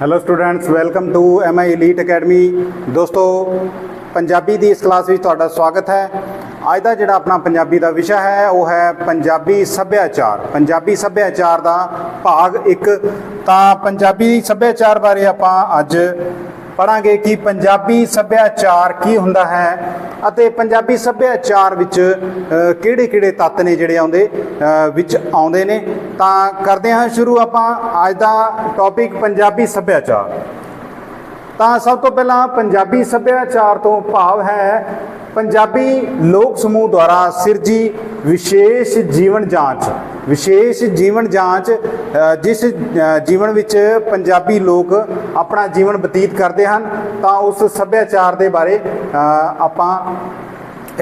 Hello students welcome to MI leet academy ਦੋਸਤੋ, ਪੰਜਾਬੀ ਦੀ ਇਸ class ਵਿੱਚ ਤੁਹਾਡਾ ਸਵਾਗਤ ਹੈ। ਅੱਜ ਦਾ ਜਿਹੜਾ ਆਪਣਾ ਪੰਜਾਬੀ ਦਾ ਵਿਸ਼ਾ ਹੈ, ਉਹ ਹੈ ਪੰਜਾਬੀ ਸੱਭਿਆਚਾਰ। ਪੰਜਾਬੀ ਸੱਭਿਆਚਾਰ ਦਾ ਭਾਗ 1 ਤਾਂ ਪੰਜਾਬੀ ਸੱਭਿਆਚਾਰ ਬਾਰੇ ਆਪਾਂ ਅੱਜ ਪੜਾਂਗੇ ਕਿ ਪੰਜਾਬੀ ਸੱਭਿਆਚਾਰ ਕੀ ਹੁੰਦਾ ਹੈ ਅਤੇ ਪੰਜਾਬੀ ਸੱਭਿਆਚਾਰ ਵਿੱਚ ਕਿਹੜੇ-ਕਿਹੜੇ ਤੱਤ ਨੇ ਜਿਹੜੇ ਆਉਂਦੇ ਵਿੱਚ ਆਉਂਦੇ ਨੇ? ਤਾਂ ਕਰਦੇ ਹਾਂ ਸ਼ੁਰੂ ਆਪਾਂ ਅੱਜ ਦਾ ਟੌਪਿਕ ਪੰਜਾਬੀ ਸੱਭਿਆਚਾਰ। ਤਾਂ ਸਭ ਤੋਂ ਪਹਿਲਾਂ ਪੰਜਾਬੀ ਸੱਭਿਆਚਾਰ ਤੋਂ ਭਾਵ ਹੈ ਪੰਜਾਬੀ ਲੋਕ ਸਮੂਹ ਦੁਆਰਾ ਸਿਰਜੀ ਵਿਸ਼ੇਸ਼ ਜੀਵਨ ਜਾਂਚ, ਵਿਸ਼ੇਸ਼ ਜੀਵਨ ਜਾਂਚ ਜਿਸ ਜੀਵਨ ਵਿੱਚ ਪੰਜਾਬੀ ਲੋਕ ਆਪਣਾ ਜੀਵਨ ਬਤੀਤ ਕਰਦੇ ਹਨ, ਤਾਂ ਉਸ ਸੱਭਿਆਚਾਰ ਦੇ ਬਾਰੇ ਆਪਾਂ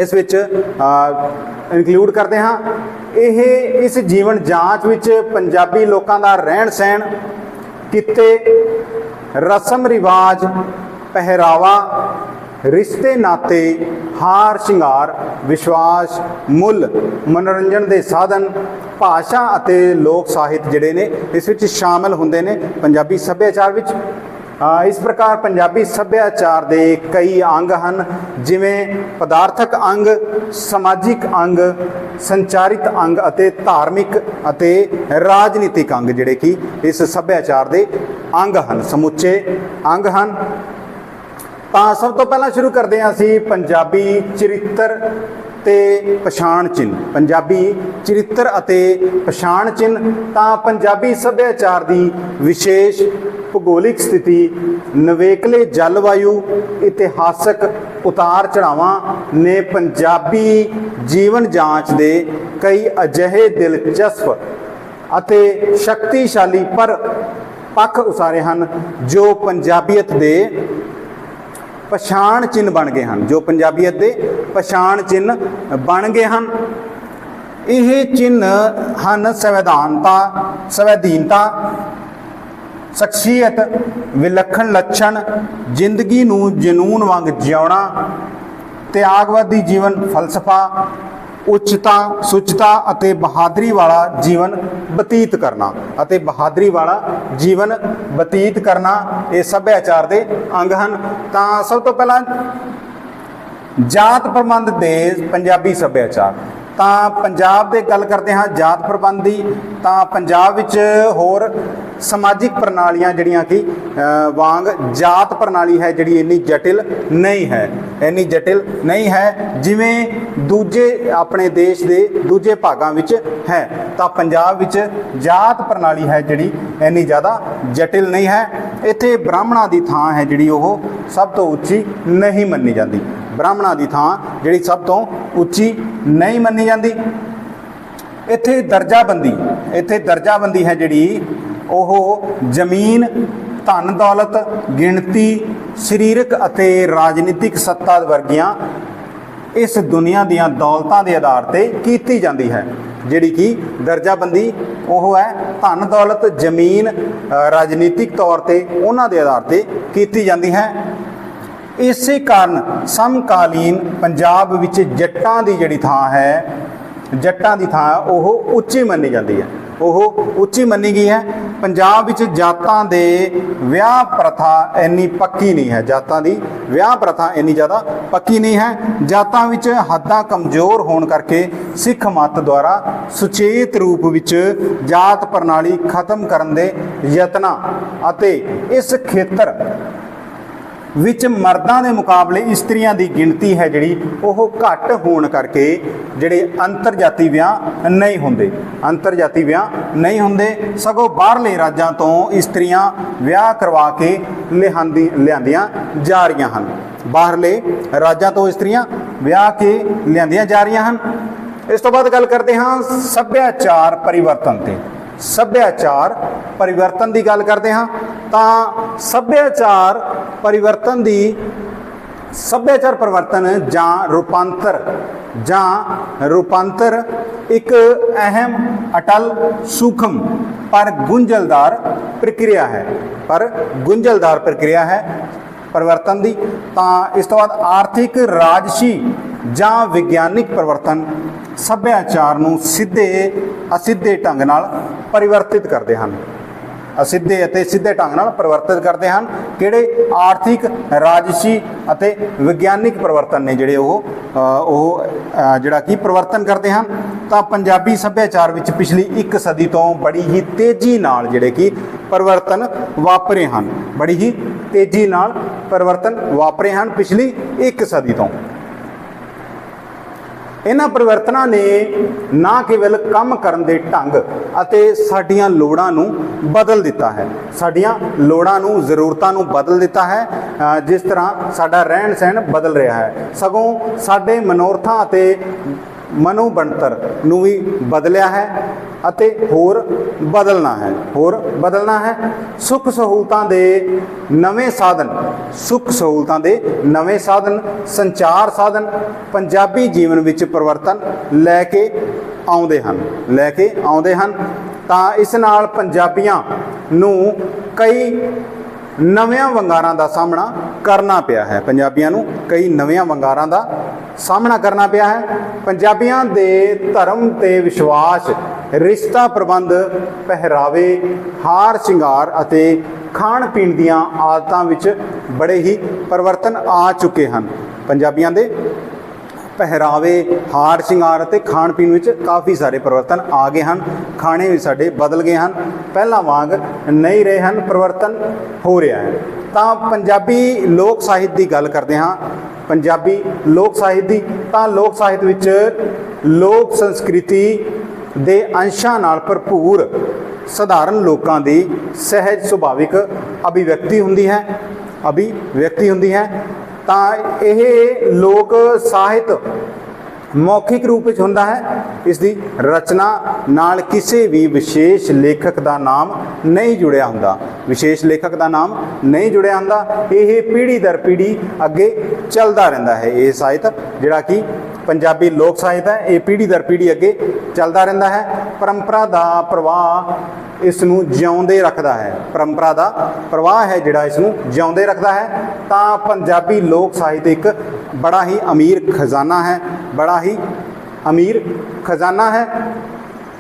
ਇਸ ਵਿੱਚ ਇਨਕਲੂਡ ਕਰਦੇ ਹਾਂ। ਇਹ ਇਸ ਜੀਵਨ ਜਾਂਚ ਵਿੱਚ ਪੰਜਾਬੀ ਲੋਕਾਂ ਦਾ ਰਹਿਣ ਸਹਿਣ, ਕਿੱਤੇ, ਰਸਮ ਰਿਵਾਜ, ਪਹਿਰਾਵਾ ਰਿਸ਼ਤੇ, ਨਾਤੇ, ਹਾਰ, ਸ਼ਿੰਗਾਰ, ਵਿਸ਼ਵਾਸ, ਮੁੱਲ, ਮਨੋਰੰਜਨ ਦੇ ਸਾਧਨ, ਭਾਸ਼ਾ ਅਤੇ ਲੋਕ ਸਾਹਿਤ ਜਿਹੜੇ ਨੇ, ਇਸ ਵਿੱਚ ਸ਼ਾਮਲ ਹੁੰਦੇ ਨੇ ਪੰਜਾਬੀ ਸੱਭਿਆਚਾਰ ਵਿੱਚ। ਇਸ ਪ੍ਰਕਾਰ ਪੰਜਾਬੀ ਸੱਭਿਆਚਾਰ ਦੇ ਕਈ ਅੰਗ ਹਨ, ਜਿਵੇਂ ਪਦਾਰਥਕ ਅੰਗ, ਸਮਾਜਿਕ ਅੰਗ, ਸੰਚਾਰਿਤ ਅੰਗ ਅਤੇ ਧਾਰਮਿਕ ਅਤੇ ਰਾਜਨੀਤਿਕ ਅੰਗ, ਜਿਹੜੇ ਕਿ ਇਸ ਸੱਭਿਆਚਾਰ ਦੇ ਅੰਗ ਹਨ। ਸਮੁੱਚੇ ਅੰਗ ਹਨ। ਤਾਂ ਸਭ ਤੋਂ ਪਹਿਲਾਂ ਸ਼ੁਰੂ ਕਰਦੇ ਹਾਂ ਅਸੀਂ ਪੰਜਾਬੀ ਚਰਿੱਤਰ ਤੇ ਪਛਾਣ ਚਿੰਨ੍ਹ। ਪੰਜਾਬੀ ਚਰਿੱਤਰ ਅਤੇ ਪਛਾਣ ਚਿੰਨ੍ਹ ਤਾਂ ਪੰਜਾਬੀ ਸੱਭਿਆਚਾਰ ਦੀ ਵਿਸ਼ੇਸ਼ ਭੂਗੋਲਿਕ ਸਥਿਤੀ, ਨਵੇਕਲੇ ਜਲਵਾਯੂ, ਇਤਿਹਾਸਕ ਉਤਾਰ ਚੜਾਵਾਂ ਨੇ ਪੰਜਾਬੀ ਜੀਵਨ ਜਾਂਚ ਦੇ ਕਈ ਅਜਿਹੇ ਦਿਲਚਸਪ ਅਤੇ ਸ਼ਕਤੀਸ਼ਾਲੀ ਪਰ ਪੱਖ ਉਸਾਰੇ ਹਨ ਜੋ ਪੰਜਾਬੀਅਤ ਦੇ ਪਛਾਣ ਚਿੰਨ੍ਹ ਬਣ ਗਏ ਹਨ, ਜੋ ਪੰਜਾਬੀਅਤ ਦੇ ਪਛਾਣ ਚਿੰਨ੍ਹ ਬਣ ਗਏ ਹਨ। ਇਹ ਚਿੰਨ੍ਹ ਹਨ ਸੰਵਿਧਾਨਤਾ, ਸੰਵੈਧੀਨਤਾ, ਸ਼ਖਸੀਅਤ, ਵਿਲੱਖਣ ਲੱਛਣ, ਜ਼ਿੰਦਗੀ ਨੂੰ ਜਨੂਨ ਵਾਂਗ ਜਿਉਣਾ, ਤਿਆਗਵਾਦੀ ਜੀਵਨ, ਫਲਸਫਾ ਉੱਚਤਾ, ਸੁੱਚਤਾ ਅਤੇ ਬਹਾਦਰੀ ਵਾਲਾ ਜੀਵਨ ਬਤੀਤ ਕਰਨਾ ਅਤੇ ਬਹਾਦਰੀ ਵਾਲਾ ਜੀਵਨ ਬਤੀਤ ਕਰਨਾ ਇਹ ਸੱਭਿਆਚਾਰ ਦੇ ਅੰਗ ਹਨ। ਤਾਂ ਸਭ ਤੋਂ ਪਹਿਲਾਂ ਜਾਤ ਪ੍ਰਬੰਧ ਦੇ ਪੰਜਾਬੀ ਸੱਭਿਆਚਾਰ। ਤਾਂ ਪੰਜਾਬ ਦੇ ਗੱਲ ਕਰਦੇ ਹਾਂ ਜਾਤ ਪ੍ਰਬੰਧ ਦੀ ਤਾਂ ਪੰਜਾਬ ਵਿੱਚ ਹੋਰ ਸਮਾਜਿਕ ਪ੍ਰਣਾਲੀਆਂ ਜਿਹੜੀਆਂ ਕਿ ਵਾਂਗ ਜਾਤ ਪ੍ਰਣਾਲੀ ਹੈ ਜਿਹੜੀ ਇੰਨੀ ਜਟਿਲ ਨਹੀਂ ਹੈ, ਇੰਨੀ ਜਟਿਲ ਨਹੀਂ ਹੈ ਜਿਵੇਂ ਦੂਜੇ ਆਪਣੇ ਦੇਸ਼ ਦੇ ਦੂਜੇ ਭਾਗਾਂ ਵਿੱਚ ਹੈ, ਤਾਂ ਪੰਜਾਬ ਵਿੱਚ ਜਾਤ ਪ੍ਰਣਾਲੀ ਹੈ ਜਿਹੜੀ ਇੰਨੀ ਜ਼ਿਆਦਾ ਜਟਿਲ ਨਹੀਂ ਹੈ। ਇੱਥੇ ਬ੍ਰਾਹਮਣਾਂ ਦੀ ਥਾਂ ਹੈ ਜਿਹੜੀ ਉਹ ਸਭ ਤੋਂ ਉੱਚੀ ਨਹੀਂ ਮੰਨੀ ਜਾਂਦੀ। ਬ੍ਰਾਹਮਣਾਂ ਦੀ ਥਾਂ ਜਿਹੜੀ ਸਭ ਤੋਂ ਉੱਚੀ ਨਹੀਂ ਮੰਨੀ ਜਾਂਦੀ। ਇੱਥੇ ਦਰਜਾਬੰਦੀ ਇੱਥੇ ਦਰਜਾਬੰਦੀ ਹੈ ਜਿਹੜੀ, ਉਹ ਜ਼ਮੀਨ, ਧਨ ਦੌਲਤ, ਗਿਣਤੀ, ਸਰੀਰਕ ਅਤੇ ਰਾਜਨੀਤਿਕ ਸੱਤਾ ਵਰਗੀਆਂ ਇਸ ਦੁਨੀਆ ਦੀਆਂ ਦੌਲਤਾਂ ਦੇ ਆਧਾਰ ਤੇ ਕੀਤੀ ਜਾਂਦੀ ਹੈ। ਜਿਹੜੀ ਕਿ ਦਰਜਾਬੰਦੀ, ਉਹ ਹੈ ਧਨ ਦੌਲਤ, ਜ਼ਮੀਨ ਰਾਜਨੀਤਿਕ ਤੌਰ ਤੇ ਉਹਨਾਂ ਦੇ ਆਧਾਰ ਤੇ ਕੀਤੀ ਜਾਂਦੀ ਹੈ। ਇਸੇ ਕਾਰਨ ਸਮਕਾਲੀਨ ਪੰਜਾਬ ਵਿੱਚ ਜੱਟਾਂ ਦੀ ਜਿਹੜੀ ਥਾਂ ਹੈ, ਜੱਟਾਂ ਦੀ ਥਾਂ ਉਹ ਉੱਚੀ ਮੰਨੀ ਜਾਂਦੀ ਹੈ। ਉਹ ਉੱਚੀ ਮੰਨੀ ਗਈ ਹੈ। ਪੰਜਾਬ ਵਿੱਚ ਜਾਤਾਂ ਦੇ ਵਿਆਹ ਪ੍ਰਥਾ ਇੰਨੀ ਪੱਕੀ ਨਹੀਂ ਹੈ। ਜਾਤਾਂ ਦੀ ਵਿਆਹ ਪ੍ਰਥਾ ਇੰਨੀ ਜ਼ਿਆਦਾ ਪੱਕੀ ਨਹੀਂ ਹੈ। ਜਾਤਾਂ ਵਿੱਚ ਹੱਦਾਂ ਕਮਜ਼ੋਰ ਹੋਣ ਕਰਕੇ ਸਿੱਖ ਮੱਤ ਦੁਆਰਾ ਸੁਚੇਤ ਰੂਪ ਵਿੱਚ ਜਾਤ ਪ੍ਰਣਾਲੀ ਖਤਮ ਕਰਨ ਦੇ ਯਤਨਾਂ ਅਤੇ ਇਸ ਖੇਤਰ ਵਿੱਚ ਮਰਦਾਂ ਦੇ ਮੁਕਾਬਲੇ ਇਸਤਰੀਆਂ ਦੀ ਗਿਣਤੀ ਹੈ ਜਿਹੜੀ, ਉਹ ਘੱਟ ਹੋਣ ਕਰਕੇ ਜਿਹੜੇ ਅੰਤਰਜਾਤੀ ਵਿਆਹ ਨਹੀਂ ਹੁੰਦੇ। ਅੰਤਰਜਾਤੀ ਵਿਆਹ ਨਹੀਂ ਹੁੰਦੇ, ਸਗੋਂ ਬਾਹਰਲੇ ਰਾਜਾਂ ਤੋਂ ਇਸਤਰੀਆਂ ਵਿਆਹ ਕਰਵਾ ਕੇ ਲਿਆਂਦੀ, ਲਿਆਂਦੀਆਂ ਜਾ ਰਹੀਆਂ ਹਨ। ਬਾਹਰਲੇ ਰਾਜਾਂ ਤੋਂ ਇਸਤਰੀਆਂ ਵਿਆਹ ਕੇ ਲਿਆਂਦੀਆਂ ਜਾ ਰਹੀਆਂ ਹਨ। ਇਸ ਤੋਂ ਬਾਅਦ ਗੱਲ ਕਰਦੇ ਹਾਂ ਸੱਭਿਆਚਾਰ ਪਰਿਵਰਤਨ ਤੇ। ਸੱਭਿਆਚਾਰ ਪਰਿਵਰਤਨ ਦੀ ਗੱਲ ਕਰਦੇ ਹਾਂ। ਤਾਂ ਸੱਭਿਆਚਾਰ ਪਰਿਵਰਤਨ ਦੀ, ਸੱਭਿਆਚਾਰ ਪਰਿਵਰਤਨ ਜਾਂ ਰੂਪਾਂਤਰ ਜਾਂ ਰੂਪਾਂਤਰ ਇੱਕ ਅਹਿਮ, ਅਟਲ, ਸੂਖਮ, ਪਰ ਗੁੰਝਲਦਾਰ ਪ੍ਰਕਿਰਿਆ ਹੈ। ਪਰ ਗੁੰਝਲਦਾਰ ਪ੍ਰਕਿਰਿਆ ਹੈ ਪਰਿਵਰਤਨ ਦੀ, ਤਾਂ ਇਸ ਤੋਂ ਬਾਅਦ ਆਰਥਿਕ, ਰਾਜਸੀ ਜਾਂ ਵਿਗਿਆਨਿਕ ਪਰਿਵਰਤਨ ਸੱਭਿਆਚਾਰ ਨੂੰ ਸਿੱਧੇ, ਅਸਿੱਧੇ ਢੰਗ ਨਾਲ ਪਰਿਵਰਤਿਤ ਕਰਦੇ ਹਨ। ਅਸਿੱਧੇ ਅਤੇ ਸਿੱਧੇ ਢੰਗ ਨਾਲ ਪਰਿਵਰਤਿਤ ਕਰਦੇ ਹਨ। ਕਿਹੜੇ? ਆਰਥਿਕ, ਰਾਜਸੀ ਅਤੇ ਵਿਗਿਆਨਿਕ ਪਰਿਵਰਤਨ ਨੇ ਜਿਹੜੇ ਉਹ ਉਹ ਜਿਹੜਾ ਕੀ ਪਰਿਵਰਤਨ ਕਰਦੇ ਹਨ। ਤਾਂ ਪੰਜਾਬੀ ਸੱਭਿਆਚਾਰ ਵਿੱਚ ਪਿਛਲੀ ਇੱਕ ਸਦੀ ਤੋਂ ਬੜੀ ਹੀ ਤੇਜ਼ੀ ਨਾਲ ਜਿਹੜੇ ਕਿ ਪਰਿਵਰਤਨ ਵਾਪਰੇ ਹਨ। ਬੜੀ ਹੀ ਤੇਜ਼ੀ ਨਾਲ ਪਰਿਵਰਤਨ ਵਾਪਰੇ ਹਨ ਪਿਛਲੀ ਇੱਕ ਸਦੀ ਤੋਂ। ਇਹਨਾਂ ਪਰਿਵਰਤਨਾਂ ਨੇ ਨਾ ਕੇਵਲ ਕੰਮ ਕਰਨ ਦੇ ਢੰਗ ਅਤੇ ਸਾਡੀਆਂ ਲੋੜਾਂ ਨੂੰ ਬਦਲ ਦਿੱਤਾ ਹੈ, ਸਾਡੀਆਂ ਲੋੜਾਂ ਨੂੰ, ਜ਼ਰੂਰਤਾਂ ਨੂੰ ਬਦਲ ਦਿੱਤਾ ਹੈ ਜਿਸ ਤਰ੍ਹਾਂ ਸਾਡਾ ਰਹਿਣ ਸਹਿਣ ਬਦਲ ਰਿਹਾ ਹੈ। ਸਗੋਂ ਸਾਡੇ ਮਨੋਰਥਾਂ ਅਤੇ ਮਨੋ ਬਣਤਰ ਨੂੰ ਵੀ ਬਦਲਿਆ ਹੈ ਅਤੇ ਹੋਰ ਬਦਲਣਾ ਹੈ, ਹੋਰ ਬਦਲਣਾ ਹੈ। ਸੁੱਖ ਸਹੂਲਤਾਂ ਦੇ ਨਵੇਂ ਸਾਧਨ, ਸੁੱਖ ਸਹੂਲਤਾਂ ਦੇ ਨਵੇਂ ਸਾਧਨ, ਸੰਚਾਰ ਸਾਧਨ ਪੰਜਾਬੀ ਜੀਵਨ ਵਿੱਚ ਪਰਿਵਰਤਨ ਲੈ ਕੇ ਆਉਂਦੇ ਹਨ, ਲੈ ਕੇ ਆਉਂਦੇ ਹਨ। ਤਾਂ ਇਸ ਨਾਲ ਪੰਜਾਬੀਆਂ ਨੂੰ ਕਈ ਨਵਿਆਂ ਵੰਗਾਰਾਂ ਦਾ ਸਾਹਮਣਾ ਕਰਨਾ ਪਿਆ ਹੈ। ਪੰਜਾਬੀਆਂ ਨੂੰ ਕਈ ਨਵਿਆਂ ਵੰਗਾਰਾਂ ਦਾ ਸਾਹਮਣਾ ਕਰਨਾ ਪਿਆ ਹੈ। ਪੰਜਾਬੀਆਂ ਦੇ ਧਰਮ ਤੇ ਵਿਸ਼ਵਾਸ, ਰਿਸ਼ਤਾ ਪ੍ਰਬੰਧ, ਪਹਿਰਾਵੇ, ਹਾਰ ਸ਼ਿੰਗਾਰ ਅਤੇ ਖਾਣ ਪੀਣ ਦੀਆਂ ਆਦਤਾਂ ਵਿੱਚ ਬੜੇ ਹੀ ਪਰਿਵਰਤਨ ਆ ਚੁੱਕੇ ਹਨ। ਪੰਜਾਬੀਆਂ ਦੇ ਪਹਿਰਾਵੇ, ਹਾਰ ਸ਼ਿੰਗਾਰ ਅਤੇ ਖਾਣ ਪੀਣ ਵਿੱਚ ਕਾਫੀ ਸਾਰੇ ਪਰਿਵਰਤਨ ਆ ਗਏ ਹਨ। ਖਾਣੇ ਵੀ ਸਾਡੇ ਬਦਲ ਗਏ ਹਨ। ਪਹਿਲਾਂ ਵਾਂਗ ਨਹੀਂ ਰਹੇ ਹਨ, ਪਰਿਵਰਤਨ ਹੋ ਰਿਹਾ ਹੈ। ਤਾਂ ਪੰਜਾਬੀ ਲੋਕ ਸਾਹਿਤ ਦੀ ਗੱਲ ਕਰਦੇ ਹਾਂ। ਪੰਜਾਬੀ ਲੋਕ ਸਾਹਿਤ ਦੀ, ਤਾਂ ਲੋਕ ਸਾਹਿਤ ਵਿੱਚ ਲੋਕ ਸੰਸਕ੍ਰਿਤੀ ਦੇ ਅੰਸ਼ਾਂ ਨਾਲ ਭਰਪੂਰ ਸਧਾਰਨ ਲੋਕਾਂ ਦੀ ਸਹਿਜ ਸੁਭਾਵਿਕ ਅਭਿਵਿਅਕਤੀ ਹੁੰਦੀ ਹੈ। ਅਭਿਵਿਅਕਤੀ ਹੁੰਦੀ ਹੈ। ਤਾਂ ਇਹ ਲੋਕ ਸਾਹਿਤ ਮੌਖਿਕ ਰੂਪ ਵਿੱਚ ਹੁੰਦਾ ਹੈ। ਇਸ ਦੀ ਰਚਨਾ ਨਾਲ ਕਿਸੇ ਵੀ ਵਿਸ਼ੇਸ਼ ਲੇਖਕ ਦਾ ਨਾਮ ਨਹੀਂ ਜੁੜਿਆ ਹੁੰਦਾ। ਵਿਸ਼ੇਸ਼ ਲੇਖਕ ਦਾ ਨਾਮ ਨਹੀਂ ਜੁੜਿਆ ਹੁੰਦਾ। ਇਹ ਪੀੜ੍ਹੀ ਦਰ ਪੀੜ੍ਹੀ ਅੱਗੇ ਚੱਲਦਾ ਰਹਿੰਦਾ ਹੈ। ਇਹ ਸਾਹਿਤ ਜਿਹੜਾ ਕਿ ਪੰਜਾਬੀ ਲੋਕ ਸਾਹਿਤ ਹੈ, ਇਹ ਪੀੜ੍ਹੀ ਦਰ ਪੀੜ੍ਹੀ ਅੱਗੇ ਚੱਲਦਾ ਰਹਿੰਦਾ ਹੈ। ਪਰੰਪਰਾ ਦਾ ਪ੍ਰਵਾਹ ਇਸ ਨੂੰ ਜਿਉਂਦੇ ਰੱਖਦਾ ਹੈ। ਪਰੰਪਰਾ ਦਾ ਪ੍ਰਵਾਹ ਹੈ ਜਿਹੜਾ ਇਸ ਨੂੰ ਜਿਉਂਦੇ ਰੱਖਦਾ ਹੈ। ਤਾਂ ਪੰਜਾਬੀ ਲੋਕ ਸਾਹਿਤ ਇੱਕ ਬੜਾ ਹੀ ਅਮੀਰ ਖਜ਼ਾਨਾ ਹੈ, ਬੜਾ ਹੀ ਅਮੀਰ ਖਜ਼ਾਨਾ ਹੈ।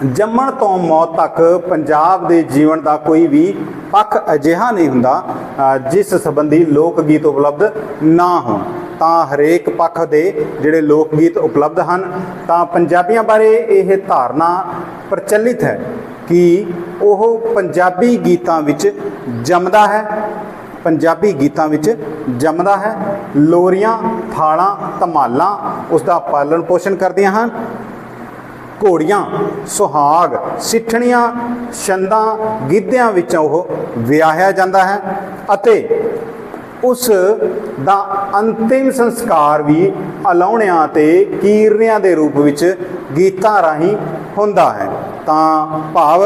ਜੰਮਣ ਤੋਂ ਮੌਤ ਤੱਕ ਪੰਜਾਬ ਦੇ ਜੀਵਨ ਦਾ ਕੋਈ ਵੀ ਪੱਖ ਅਜਿਹਾ ਨਹੀਂ ਹੁੰਦਾ ਜਿਸ ਸੰਬੰਧੀ ਲੋਕ ਗੀਤ ਉਪਲਬਧ ਨਾ ਹੋਣ। ਤਾਂ ਹਰੇਕ ਪੱਖ ਦੇ ਜਿਹੜੇ ਲੋਕ ਗੀਤ ਉਪਲਬਧ ਹਨ, ਤਾਂ ਪੰਜਾਬੀਆਂ ਬਾਰੇ ਇਹ ਧਾਰਨਾ ਪ੍ਰਚਲਿਤ ਹੈ ਕਿ ਉਹ ਪੰਜਾਬੀ ਗੀਤਾਂ ਵਿੱਚ ਜੰਮਦਾ ਹੈ, ਪੰਜਾਬੀ ਗੀਤਾਂ ਵਿੱਚ ਜੰਮਦਾ ਹੈ, ਲੋਰੀਆਂ, ਥਾਲਾਂ, ਧਮਾਲਾਂ ਉਸ ਦਾ ਪਾਲਣ ਪੋਸ਼ਣ ਕਰਦੀਆਂ ਹਨ ਘੋੜੀਆਂ ਸੁਹਾਗ ਸਿੱਠਣੀਆਂ ਛੰਦਾਂ ਗਿੱਧਿਆਂ ਵਿੱਚੋਂ ਉਹ ਵਿਆਹਿਆ ਜਾਂਦਾ ਹੈ ਅਤੇ ਉਸ ਦਾ ਅੰਤਿਮ ਸੰਸਕਾਰ ਵੀ ਅਲਾਉਣਿਆਂ ਤੇ ਕੀਰਨਿਆਂ ਦੇ ਰੂਪ ਵਿੱਚ ਗੀਤਾਂ ਰਾਹੀਂ ਹੁੰਦਾ ਹੈ। ਤਾਂ ਭਾਵ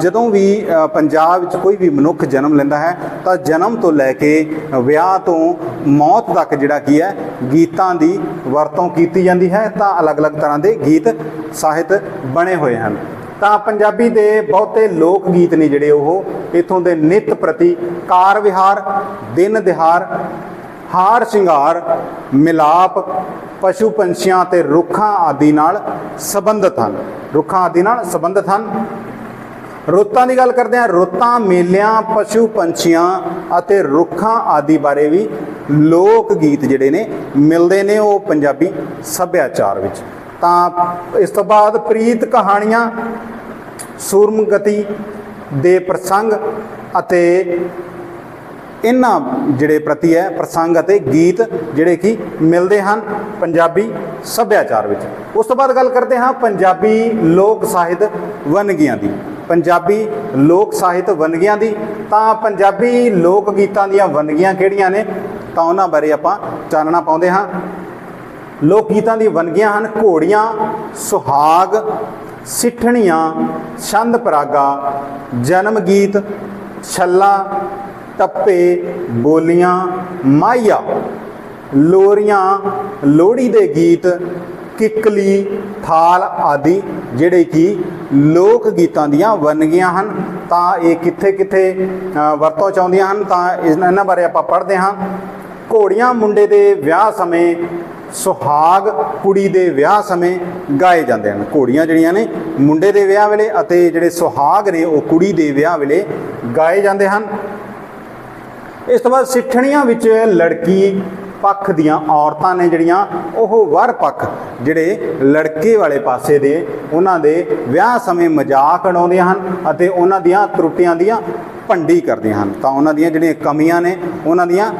ਜਦੋਂ ਵੀ ਪੰਜਾਬ ਵਿੱਚ ਕੋਈ ਵੀ ਮਨੁੱਖ ਜਨਮ ਲੈਂਦਾ ਹੈ, ਤਾਂ ਜਨਮ ਤੋਂ ਲੈ ਕੇ ਵਿਆਹ ਤੋਂ ਮੌਤ ਤੱਕ ਜਿਹੜਾ ਕੀ ਹੈ, ਗੀਤਾਂ ਦੀ ਵਰਤੋਂ ਕੀਤੀ ਜਾਂਦੀ ਹੈ। ਤਾਂ ਅਲੱਗ-ਅਲੱਗ ਤਰ੍ਹਾਂ ਦੇ ਗੀਤ ਸਾਹਿਤ ਬਣੇ ਹੋਏ ਹਨ। ਤਾਂ ਪੰਜਾਬੀ ਦੇ ਬਹੁਤੇ ਲੋਕ ਗੀਤ ਨੇ ਜਿਹੜੇ ਉਹ ਇਥੋਂ ਦੇ ਨਿਤ ਪ੍ਰਤੀ ਕਾਰ ਵਿਹਾਰ, ਦਿਨ ਦਿਹਾਰ, ਹਾਰ ਸ਼ਿੰਗਾਰ, ਮਿਲਾਪ, ਪਸ਼ੂ ਪੰਛੀਆਂ ਤੇ ਰੁੱਖਾਂ ਆਦਿ ਨਾਲ ਸੰਬੰਧਿਤ ਹਨ। ਰੁੱਖਾਂ ਆਦਿ ਨਾਲ ਸੰਬੰਧਿਤ ਹਨ। ਰੁੱਤਾਂ ਦੀ ਗੱਲ ਕਰਦੇ ਹਾਂ, ਰੁੱਤਾਂ, ਮੇਲਿਆਂ, ਪਸ਼ੂ ਪੰਛੀਆਂ ਅਤੇ ਰੁੱਖਾਂ ਆਦਿ ਬਾਰੇ ਵੀ ਲੋਕ ਗੀਤ ਜਿਹੜੇ ਨੇ ਮਿਲਦੇ ਨੇ ਉਹ ਪੰਜਾਬੀ ਸੱਭਿਆਚਾਰ ਵਿੱਚ। ਤਾਂ ਇਸ ਤੋਂ ਬਾਅਦ ਪ੍ਰੀਤ ਕਹਾਣੀਆਂ ਸੂਰਮਗਤੀ ਦੇ ਪ੍ਰਸੰਗ ਅਤੇ ਇਹਨਾਂ ਜਿਹੜੇ ਪ੍ਰਤੀ ਹੈ ਪ੍ਰਸੰਗ ਅਤੇ ਗੀਤ ਜਿਹੜੇ ਕਿ ਮਿਲਦੇ ਹਨ ਪੰਜਾਬੀ ਸੱਭਿਆਚਾਰ ਵਿੱਚ। ਉਸ ਤੋਂ ਬਾਅਦ ਗੱਲ ਕਰਦੇ ਹਾਂ ਪੰਜਾਬੀ ਲੋਕ ਸਾਹਿਤ ਵਨਗੀਆਂ ਦੀ। ਪੰਜਾਬੀ ਲੋਕ ਸਾਹਿਤ ਵਨਗੀਆਂ ਦੀ ਤਾਂ ਪੰਜਾਬੀ ਲੋਕ ਗੀਤਾਂ ਦੀਆਂ ਵੰਨਗੀਆਂ ਕਿਹੜੀਆਂ ਨੇ ਤਾਂ ਉਹਨਾਂ ਬਾਰੇ ਆਪਾਂ ਚਾਨਣਾ ਪਾਉਂਦੇ ਹਾਂ। ਲੋਕ ਗੀਤਾਂ ਦੀ ਵੰਨਗੀਆਂ ਹਨ। ਘੋੜੀਆਂ, ਸੁਹਾਗ, ਸਿੱਠਣੀਆਂ, ਛੰਦ ਪਰਾਗਾ ਜਨਮ ਗੀਤ ਛੱਲਾ, ਟੱਪੇ, ਬੋਲੀਆਂ, ਮਾਈਆ, ਲੋਰੀਆਂ, ਲੋਹੜੀ ਦੇ ਗੀਤ, ਕਿੱਕਲੀ, ਥਾਲ ਆਦਿ, ਜਿਹੜੇ ਕਿ ਲੋਕ ਗੀਤਾਂ ਦੀਆਂ ਵੰਨਗੀਆਂ ਹਨ। ਤਾਂ ਇਹ ਕਿੱਥੇ ਕਿੱਥੇ ਵਰਤੋਂ ਚ ਆਉਂਦੀਆਂ ਹਨ ਤਾਂ ਇਹਨਾਂ ਬਾਰੇ ਆਪਾਂ ਪੜ੍ਹਦੇ ਹਾਂ। ਘੋੜੀਆਂ ਮੁੰਡੇ ਦੇ ਵਿਆਹ ਸਮੇਂ ਸੁਹਾਗ ਕੁੜੀ ਦੇ ਵਿਆਹ ਸਮੇਂ ਗਾਏ ਜਾਂਦੇ ਹਨ। ਘੋੜੀਆਂ ਜਿਹੜੀਆਂ ਨੇ, ਮੁੰਡੇ ਦੇ ਵਿਆਹ ਵੇਲੇ ਅਤੇ ਜਿਹੜੇ ਸੁਹਾਗ ਨੇ, ਉਹ ਕੁੜੀ ਦੇ ਵਿਆਹ ਵੇਲੇ ਗਾਏ ਜਾਂਦੇ ਹਨ। ਇਸ ਤੋਂ ਬਾਅਦ ਸਿੱਠਣੀਆਂ ਵਿੱਚ ਲੜਕੀ ਪੱਖ ਦੀਆਂ ਔਰਤਾਂ ਨੇ ਜਿਹੜੀਆਂ, ਉਹ ਵਰ ਪੱਖ ਜਿਹੜੇ ਲੜਕੇ ਵਾਲੇ ਪਾਸੇ ਦੇ, ਉਹਨਾਂ ਦੇ ਵਿਆਹ ਸਮੇਂ ਮਜ਼ਾਕ ਉਡਾਉਂਦੀਆਂ ਹਨ ਅਤੇ ਉਹਨਾਂ ਦੀਆਂ ਤਰੁੱਟੀਆਂ ਦੀਆਂ ਭੰਡੀ ਕਰਦੀਆਂ ਹਨ। ਤਾਂ ਉਹਨਾਂ ਦੀਆਂ ਜਿਹੜੀਆਂ ਕਮੀਆਂ ਨੇ, ਉਹਨਾਂ ਦੀਆਂ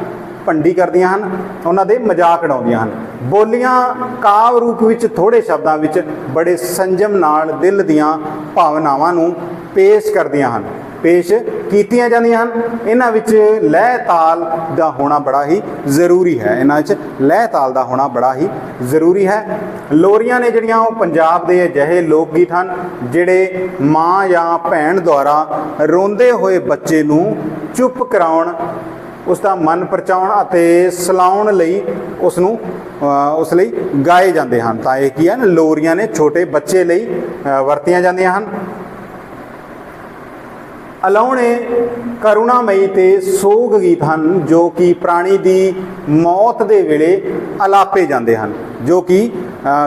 ਭੰਡੀ ਕਰਦੀਆਂ ਹਨ, ਉਹਨਾਂ ਦੇ ਮਜ਼ਾਕ ਉਡਾਉਂਦੀਆਂ ਹਨ। ਬੋਲੀਆਂ ਕਾਵ ਰੂਪ ਵਿੱਚ ਥੋੜੇ ਸ਼ਬਦਾਂ ਵਿੱਚ ਬੜੇ ਸੰਜਮ ਨਾਲ ਦਿਲ ਦੀਆਂ ਭਾਵਨਾਵਾਂ ਨੂੰ ਪੇਸ਼ ਕਰਦੀਆਂ ਹਨ। ਪੇਸ਼ ਕੀਤੀਆਂ ਜਾਂਦੀਆਂ ਹਨ। ਇਹਨਾਂ ਵਿੱਚ ਲਹਿ ਤਾਲ ਦਾ ਹੋਣਾ ਬੜਾ ਹੀ ਜ਼ਰੂਰੀ ਹੈ। ਇਹਨਾਂ ਵਿੱਚ ਲਹਿ ਤਾਲ ਦਾ ਹੋਣਾ ਬੜਾ ਹੀ ਜ਼ਰੂਰੀ ਹੈ। ਲੋਰੀਆਂ ਨੇ ਜਿਹੜੀਆਂ ਉਹ ਪੰਜਾਬ ਦੇ ਅਜਿਹੇ ਲੋਕ ਗੀਤ ਹਨ, ਜਿਹੜੇ ਮਾਂ ਜਾਂ ਭੈਣ ਦੁਆਰਾ ਰੋਂਦੇ ਹੋਏ ਬੱਚੇ ਨੂੰ ਚੁੱਪ ਕਰਾਉਣ ਉਸ ਦਾ ਮਨ ਪਰਚਾਉਣ ਅਤੇ ਸਲਾਉਣ ਲਈ ਉਸ ਨੂੰ ਉਸ ਲਈ ਗਾਏ ਜਾਂਦੇ ਹਨ। ਤਾਂ ਇਹ ਕੀ ਹਨ? ਲੋਰੀਆਂ ਨੇ ਛੋਟੇ ਬੱਚੇ ਲਈ ਵਰਤੀਆਂ ਜਾਂਦੀਆਂ ਹਨ। ਅਲਾਉਣੇ ਕਰੁਣਾਮਈ ਤੇ ਸੋਗ ਗੀਤ ਹਨ, ਜੋ ਕਿ ਪ੍ਰਾਣੀ ਦੀ ਮੌਤ ਦੇ ਵੇਲੇ ਅਲਾਪੇ ਜਾਂਦੇ ਹਨ, ਜੋ ਕਿ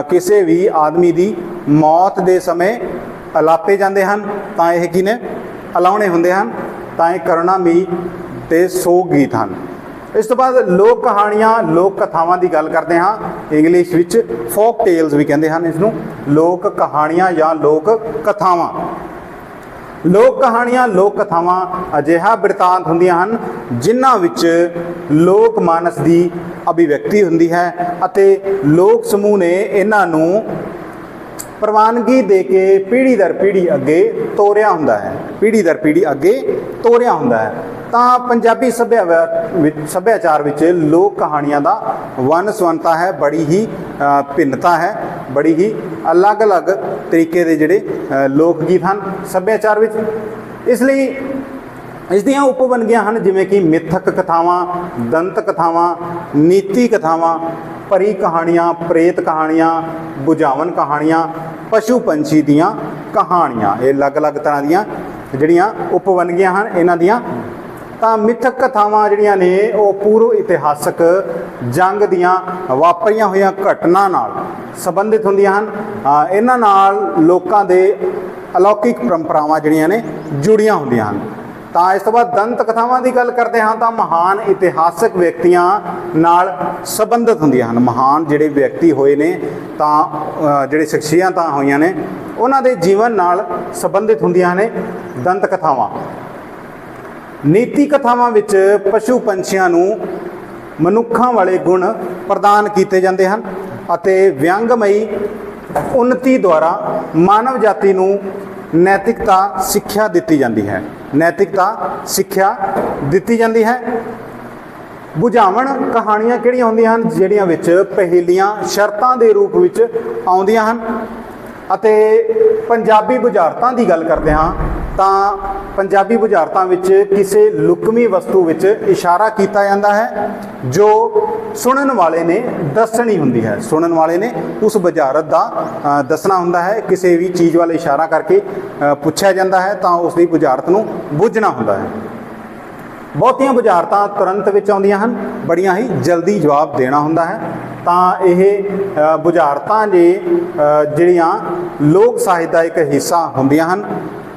ਕਿਸੇ ਵੀ ਆਦਮੀ ਦੀ ਮੌਤ ਦੇ ਸਮੇਂ ਅਲਾਪੇ ਜਾਂਦੇ ਹਨ। ਤਾਂ ਇਹ ਕੀ ਨੇ? ਅਲਾਉਣੇ ਹੁੰਦੇ ਹਨ। ਤਾਂ ਇਹ ਕਰੁਣਾਮਈ ਤੇ ਸੋਗ ਗੀਤ ਹਨ। ਇਸ ਤੋਂ ਬਾਅਦ ਲੋਕ ਕਹਾਣੀਆਂ, ਲੋਕ ਕਥਾਵਾਂ ਦੀ ਗੱਲ ਕਰਦੇ ਹਾਂ। ਇੰਗਲਿਸ਼ ਵਿੱਚ ਫੋਕ ਟੇਲਸ ਵੀ ਕਹਿੰਦੇ ਹਨ ਇਸ ਨੂੰ ਲੋਕ ਕਹਾਣੀਆਂ ਜਾਂ ਲੋਕ ਕਥਾਵਾਂ। ਲੋਕ ਕਹਾਣੀਆਂ, ਲੋਕ ਕਥਾਵਾਂ ਅਜਿਹਾ ਬਿਰਤਾਂਤ ਹੁੰਦੀਆਂ ਹਨ, ਜਿਨ੍ਹਾਂ ਵਿੱਚ ਲੋਕ ਮਾਨਸ ਦੀ ਅਭਿਵਿਅਕਤੀ ਹੁੰਦੀ ਹੈ ਅਤੇ ਲੋਕ ਸਮੂਹ ਨੇ ਇਹਨਾਂ ਨੂੰ ਪ੍ਰਵਾਨਗੀ ਦੇ ਕੇ ਪੀੜ੍ਹੀ ਦਰ ਪੀੜ੍ਹੀ ਅੱਗੇ ਤੋਰਿਆ ਹੁੰਦਾ ਹੈ। ਪੀੜ੍ਹੀ ਦਰ ਪੀੜ੍ਹੀ ਅੱਗੇ ਤੋਰਿਆ ਹੁੰਦਾ ਹੈ। ਤਾਂ ਪੰਜਾਬੀ ਸੱਭਿਆ ਸੱਭਿਆਚਾਰ ਵਿੱਚ ਲੋਕ ਕਹਾਣੀਆਂ ਦਾ ਵੰਨ ਸੁਵੰਨਤਾ ਹੈ, ਬੜੀ ਹੀ ਭਿੰਨਤਾ ਹੈ, ਬੜੀ ਹੀ ਅਲੱਗ-ਅਲੱਗ ਤਰੀਕੇ ਦੇ ਜਿਹੜੇ ਲੋਕ ਗੀਤ ਹਨ ਸੱਭਿਆਚਾਰ ਵਿੱਚ। ਇਸ ਲਈ ਇਸ ਦੀਆਂ ਉਪਵੰਨਗੀਆਂ ਹਨ ਜਿਵੇਂ ਕਿ ਮਿੱਥਕ ਕਥਾਵਾਂ, ਦੰਤ ਕਥਾਵਾਂ, ਨੀਤੀ ਕਥਾਵਾਂ ਪਰੀ ਕਹਾਣੀਆਂ, ਪ੍ਰੇਤ ਕਹਾਣੀਆਂ, ਬੁਝਾਵਨ ਕਹਾਣੀਆਂ, ਪਸ਼ੂ ਪੰਛੀ ਦੀਆਂ ਕਹਾਣੀਆਂ। ਇਹ ਅਲੱਗ-ਅਲੱਗ ਤਰ੍ਹਾਂ ਦੀਆਂ ਜਿਹੜੀਆਂ ਉਪਵੰਨਗੀਆਂ ਹਨ, ਇਹਨਾਂ ਦੀਆਂ ਤਾਂ ਮਿੱਥਕ ਕਥਾਵਾਂ ਜਿਹੜੀਆਂ ਨੇ ਉਹ ਪੂਰਵ ਇਤਿਹਾਸਕ ਜੰਗ ਦੀਆਂ ਵਾਪਰੀਆਂ ਹੋਈਆਂ ਘਟਨਾ ਨਾਲ ਸੰਬੰਧਿਤ ਹੁੰਦੀਆਂ ਹਨ। ਇਹਨਾਂ ਨਾਲ ਲੋਕਾਂ ਦੇ ਅਲੌਕਿਕ ਪਰੰਪਰਾਵਾਂ ਜਿਹੜੀਆਂ ਨੇ ਜੁੜੀਆਂ ਹੁੰਦੀਆਂ ਹਨ। ਤਾਂ ਇਸ ਤੋਂ ਬਾਅਦ ਦੰਤ ਕਥਾਵਾਂ ਦੀ ਗੱਲ ਕਰਦੇ ਹਾਂ ਤਾਂ ਮਹਾਨ ਇਤਿਹਾਸਕ ਵਿਅਕਤੀਆਂ ਨਾਲ ਸੰਬੰਧਿਤ ਹੁੰਦੀਆਂ ਹਨ। ਮਹਾਨ ਜਿਹੜੇ ਵਿਅਕਤੀ ਹੋਏ ਨੇ ਤਾਂ ਅ, ਜਿਹੜੇ ਸ਼ਖਸੀਅਤਾਂ ਹੋਈਆਂ ਨੇ ਉਹਨਾਂ ਦੇ ਜੀਵਨ ਨਾਲ ਸੰਬੰਧਿਤ ਹੁੰਦੀਆਂ ਨੇ ਦੰਤ ਕਥਾਵਾਂ ਨੀਤੀ ਕਥਾਵਾਂ ਵਿੱਚ ਪਸ਼ੂ ਪੰਛੀਆਂ ਨੂੰ ਮਨੁੱਖਾਂ ਵਾਲੇ ਗੁਣ ਪ੍ਰਦਾਨ ਕੀਤੇ ਜਾਂਦੇ ਹਨ ਅਤੇ ਵਿਅੰਗਮਈ ਉન્નਤੀ ਦੁਆਰਾ ਮਾਨਵ ਜਾਤੀ ਨੂੰ ਨੈਤਿਕਤਾ ਸਿੱਖਿਆ ਦਿੱਤੀ ਜਾਂਦੀ ਹੈ। ਨੈਤਿਕਤਾ ਸਿੱਖਿਆ ਦਿੱਤੀ ਜਾਂਦੀ ਹੈ। ਬੁਝਾਵਣ ਕਹਾਣੀਆਂ ਕਿਹੜੀਆਂ ਹੁੰਦੀਆਂ ਹਨ? ਜਿਹੜੀਆਂ ਵਿੱਚ ਪਹੇਲੀਆਂ ਸ਼ਰਤਾਂ ਦੇ ਰੂਪ ਵਿੱਚ ਆਉਂਦੀਆਂ ਹਨ ਅਤੇ ਪੰਜਾਬੀ ਬੁਝਾਰਤਾਂ ਦੀ ਗੱਲ ਕਰਦੇ ਹਾਂ। ਤਾਂ ਪੰਜਾਬੀ ਬੁਝਾਰਤਾਂ ਵਿੱਚ ਕਿਸੇ ਲੁਕਮੀ ਵਸਤੂ ਵਿੱਚ ਇਸ਼ਾਰਾ ਕੀਤਾ ਜਾਂਦਾ ਹੈ, ਜੋ ਸੁਣਨ ਵਾਲੇ ਨੇ ਦੱਸਣੀ ਹੁੰਦੀ ਹੈ। ਸੁਣਨ ਵਾਲੇ ਨੇ ਉਸ ਬੁਝਾਰਤ ਦਾ ਦੱਸਣਾ ਹੁੰਦਾ ਹੈ। ਕਿਸੇ ਵੀ ਚੀਜ਼ ਵੱਲ ਇਸ਼ਾਰਾ ਕਰਕੇ ਪੁੱਛਿਆ ਜਾਂਦਾ ਹੈ ਤਾਂ ਉਸ ਦੀ ਬੁਝਾਰਤ ਨੂੰ ਬੁੱਝਣਾ ਹੁੰਦਾ ਹੈ। ਬਹੁਤੀਆਂ ਬੁਝਾਰਤਾਂ ਤੁਰੰਤ ਵਿੱਚ ਆਉਂਦੀਆਂ ਹਨ, ਬੜੀਆਂ ਹੀ ਜਲਦੀ ਜਵਾਬ ਦੇਣਾ ਹੁੰਦਾ ਹੈ। ਤਾਂ ਇਹ ਬੁਝਾਰਤਾਂ ਜੇ ਜਿਹੜੀਆਂ ਲੋਕ ਸਾਹਿਤ ਦਾ ਇੱਕ ਹਿੱਸਾ ਹੁੰਦੀਆਂ ਹਨ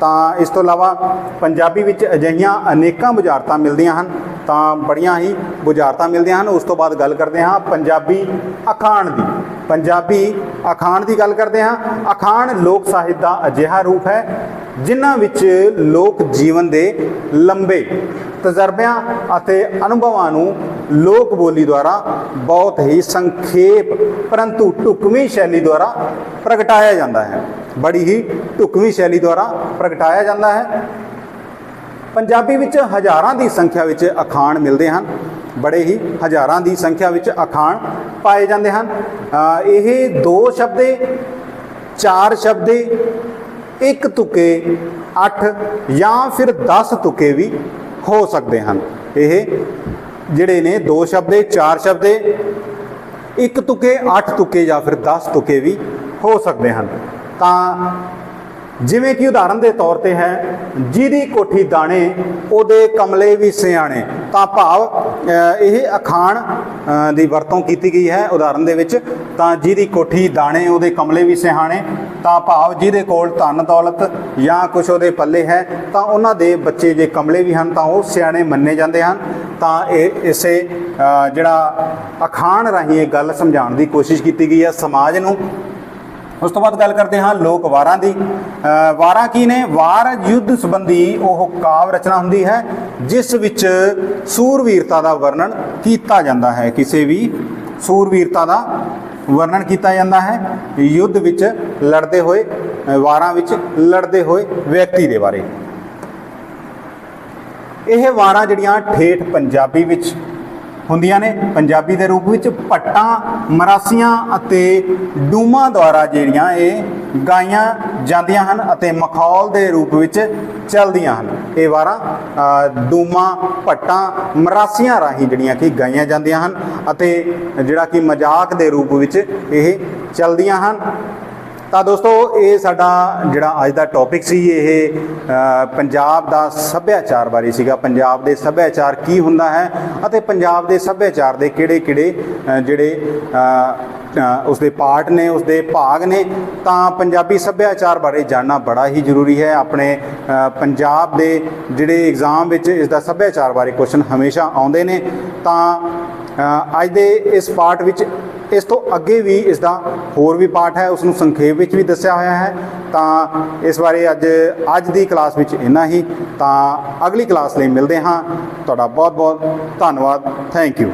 ਤਾਂ ਇਸ ਤੋਂ ਇਲਾਵਾ ਪੰਜਾਬੀ ਵਿੱਚ ਅਜਿਹੀਆਂ ਅਨੇਕਾਂ ਬੁਝਾਰਤਾਂ ਮਿਲਦੀਆਂ ਹਨ, ਤਾਂ ਬੜੀਆਂ ਹੀ ਬੁਝਾਰਤਾਂ ਮਿਲਦੀਆਂ ਹਨ। ਉਸ ਤੋਂ ਬਾਅਦ ਗੱਲ ਕਰਦੇ ਹਾਂ ਪੰਜਾਬੀ ਅਖਾਣ ਦੀ। ਪੰਜਾਬੀ ਅਖਾਣ ਦੀ ਗੱਲ ਕਰਦੇ ਹਾਂ। ਅਖਾਣ ਲੋਕ ਸਾਹਿਤ ਦਾ ਅਜਿਹਾ ਰੂਪ ਹੈ, ਜਿਨ੍ਹਾਂ ਵਿੱਚ ਲੋਕ ਜੀਵਨ ਦੇ ਲੰਬੇ ਤਜਰਬਿਆਂ ਅਤੇ ਅਨੁਭਵਾਂ ਨੂੰ ਲੋਕ ਬੋਲੀ ਦੁਆਰਾ ਬਹੁਤ ਹੀ ਸੰਖੇਪ, ਪਰੰਤੂ ਢੁਕਵੀਂ ਸ਼ੈਲੀ ਦੁਆਰਾ ਪ੍ਰਗਟਾਇਆ ਜਾਂਦਾ ਹੈ। ਬੜੀ ਹੀ ਢੁਕਵੀਂ ਸ਼ੈਲੀ ਦੁਆਰਾ ਪ੍ਰਗਟਾਇਆ ਜਾਂਦਾ ਹੈ। ਪੰਜਾਬੀ ਵਿੱਚ ਹਜ਼ਾਰਾਂ ਦੀ ਸੰਖਿਆ ਵਿੱਚ ਅਖਾਣ ਮਿਲਦੇ ਹਨ। ਬੜੇ ਹੀ ਹਜ਼ਾਰਾਂ ਦੀ ਸੰਖਿਆ ਵਿੱਚ ਅਖਾਣ ਪਾਏ ਜਾਂਦੇ ਹਨ। ਇਹ ਦੋ ਸ਼ਬਦੇ, ਚਾਰ ਸ਼ਬਦੇ, ਇੱਕ ਤੁਕੇ 8 ਜਾਂ ਫਿਰ 10 ਤੁਕੇ ਵੀ ਹੋ ਸਕਦੇ ਹਨ। ਇਹ ਜਿਹੜੇ ਨੇ ਦੋ ਸ਼ਬਦੇ, ਚਾਰ ਸ਼ਬਦੇ, ਇੱਕ ਤੁਕੇ 8 ਤੁਕੇ ਜਾਂ ਫਿਰ 10 ਤੁਕੇ ਵੀ ਹੋ ਸਕਦੇ ਹਨ। ਤਾਂ ਜਿਵੇਂ ਕਿ ਉਦਾਹਰਨ ਦੇ ਤੌਰ ਤੇ ਹੈ, ਜਿਹਦੀ ਕੋਠੀ ਦਾਣੇ, ਉਹਦੇ ਕਮਲੇ ਵੀ ਸਿਆਣੇ। ਤਾਂ ਭਾਵ ਇਹ ਅਖਾਣ ਦੀ ਵਰਤੋਂ ਕੀਤੀ ਗਈ ਹੈ ਉਦਾਹਰਨ ਦੇ ਵਿੱਚ। ਤਾਂ ਜਿਹਦੀ ਕੋਠੀ ਦਾਣੇ, ਉਹਦੇ ਕਮਲੇ ਵੀ ਸਿਆਣੇ। ਤਾਂ ਭਾਵ ਜਿਹਦੇ ਕੋਲ ਧਨ ਦੌਲਤ ਜਾਂ ਕੁਝ ਉਹਦੇ ਪੱਲੇ ਹੈ, ਤਾਂ ਉਹਨਾਂ ਦੇ ਬੱਚੇ ਜੇ ਕਮਲੇ ਵੀ ਹਨ, ਤਾਂ ਉਹ ਸਿਆਣੇ ਮੰਨੇ ਜਾਂਦੇ ਹਨ। ਤਾਂ ਇਹ ਇਸੇ ਜਿਹੜਾ ਅਖਾਣ ਰਾਹੀਂ ਇਹ ਗੱਲ ਸਮਝਾਉਣ ਦੀ ਕੋਸ਼ਿਸ਼ ਕੀਤੀ ਗਈ ਹੈ ਸਮਾਜ ਨੂੰ। ਉਸ ਤੋਂ ਬਾਅਦ ਗੱਲ ਕਰਦੇ ਹਾਂ ਲੋਕ ਵਾਰਾਂ ਦੀ। ਵਾਰਾਂ ਕੀ ਨੇ? ਵਾਰ ਯੁੱਧ ਸੰਬੰਧੀ ਉਹ ਕਾਵ ਰਚਨਾ ਹੁੰਦੀ ਹੈ, ਜਿਸ ਵਿੱਚ ਸੂਰਵੀਰਤਾ ਦਾ ਵਰਣਨ ਕੀਤਾ ਜਾਂਦਾ ਹੈ। ਕਿਸੇ ਵੀ ਸੂਰਵੀਰਤਾ ਦਾ ਵਰਣਨ ਕੀਤਾ ਜਾਂਦਾ ਹੈ। ਯੁੱਧ ਵਿੱਚ ਲੜਦੇ ਹੋਏ ਵਾਰਾਂ ਵਿੱਚ ਲੜਦੇ ਹੋਏ ਵਿਅਕਤੀ ਦੇ ਬਾਰੇ। ਇਹ ਵਾਰਾਂ ਜਿਹੜੀਆਂ ਠੇਠ ਪੰਜਾਬੀ ਵਿੱਚ ਹੁੰਦੀਆਂ ਨੇ। ਪੰਜਾਬੀ ਦੇ ਰੂਪ ਵਿੱਚ ਭੱਟਾਂ ਮਰਾਸੀਆਂ ਅਤੇ ਡੂਮਾਂ ਦੁਆਰਾ ਜਿਹੜੀਆਂ ਇਹ ਗਾਈਆਂ ਜਾਂਦੀਆਂ ਹਨ ਅਤੇ ਮਖੌਲ ਦੇ ਰੂਪ ਵਿੱਚ ਚੱਲਦੀਆਂ ਹਨ। ਇਹ ਵਾਰਾਂ ਅ, ਡੂਮਾਂ ਭੱਟਾਂ ਮਰਾਸੀਆਂ ਰਾਹੀਂ ਜਿਹੜੀਆਂ ਕਿ ਗਾਈਆਂ ਜਾਂਦੀਆਂ ਹਨ ਅਤੇ ਜਿਹੜਾ ਕਿ ਮਜ਼ਾਕ ਦੇ ਰੂਪ ਵਿੱਚ ਇਹ ਚੱਲਦੀਆਂ ਹਨ। ਤਾਂ ਦੋਸਤੋ ਇਹ ਸਾਡਾ ਜਿਹੜਾ ਅੱਜ ਦਾ ਟੌਪਿਕ ਸੀ ਇਹ ਪੰਜਾਬ ਦਾ ਸੱਭਿਆਚਾਰ ਬਾਰੇ ਸੀਗਾ। ਪੰਜਾਬ ਦੇ ਸੱਭਿਆਚਾਰ ਕੀ ਹੁੰਦਾ ਹੈ ਅਤੇ ਪੰਜਾਬ ਦੇ ਸੱਭਿਆਚਾਰ ਦੇ ਕਿਹੜੇ-ਕਿਹੜੇ ਜਿਹੜੇ ਅ, ਅ, ਉਸਦੇ ਪਾਰਟ ਨੇ ਉਸਦੇ ਭਾਗ ਨੇ ਤਾਂ ਪੰਜਾਬੀ ਸੱਭਿਆਚਾਰ ਬਾਰੇ ਜਾਣਨਾ ਬੜਾ ਹੀ ਜ਼ਰੂਰੀ ਹੈ। ਆਪਣੇ ਪੰਜਾਬ ਦੇ ਜਿਹੜੇ ਐਗਜ਼ਾਮ ਵਿੱਚ ਇਸ ਦਾ ਸੱਭਿਆਚਾਰ ਬਾਰੇ ਕੁਐਸਚਨ ਹਮੇਸ਼ਾ ਆਉਂਦੇ ਨੇ। ਤਾਂ ਅੱਜ ਦੇ ਇਸ ਪਾਰਟ ਵਿੱਚ ਇਸ ਤੋਂ ਅੱਗੇ ਵੀ ਇਸ ਦਾ ਹੋਰ ਵੀ ਪਾਠ ਹੈ ਉਸ ਨੂੰ ਸੰਖੇਪ ਵਿੱਚ ਵੀ ਦੱਸਿਆ ਹੋਇਆ ਹੈ। ਤਾਂ ਇਸ ਬਾਰੇ ਅੱਜ ਅੱਜ ਦੀ ਕਲਾਸ ਵਿੱਚ ਇੰਨਾ ਹੀ। ਤਾਂ ਅਗਲੀ ਕਲਾਸ ਲਈ ਮਿਲਦੇ ਹਾਂ। ਤੁਹਾਡਾ ਬਹੁਤ ਬਹੁਤ ਧੰਨਵਾਦ। Thank you